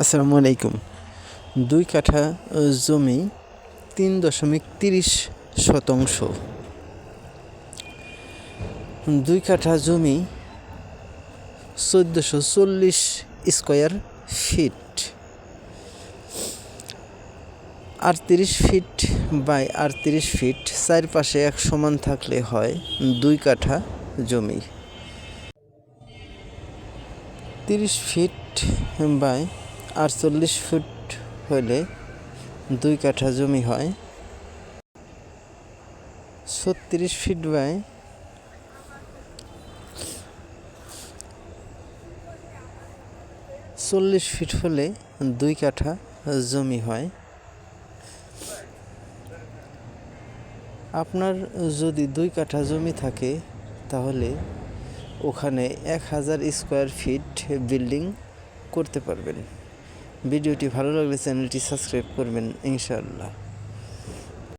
আসসালামু আলাইকুম। দুই কাঠা জমি তিন দশমিক তিরিশ শতাংশ। দুই কাঠা জমি চোদ্দোশো চল্লিশ স্কোয়ার ফিট। আটত্রিশ ফিট বাই আটত্রিশ ফিট, চারপাশে এক সমান থাকলে হয় দুই কাঠা জমি। তিরিশ ফিট বাই আটচল্লিশ ফুট হলে দুই কাঠা জমি হয়। ছত্রিশ ফিট বাই চল্লিশ ফিট হলে দুই কাঠা জমি হয়। আপনার যদি দুই কাঠা জমি থাকে, তাহলে ওখানে এক হাজার স্কোয়ার ফিট বিল্ডিং করতে পারবেন। ভিডিওটি ভালো লাগলে চ্যানেলটি সাবস্ক্রাইব করবেন ইনশাআল্লাহ।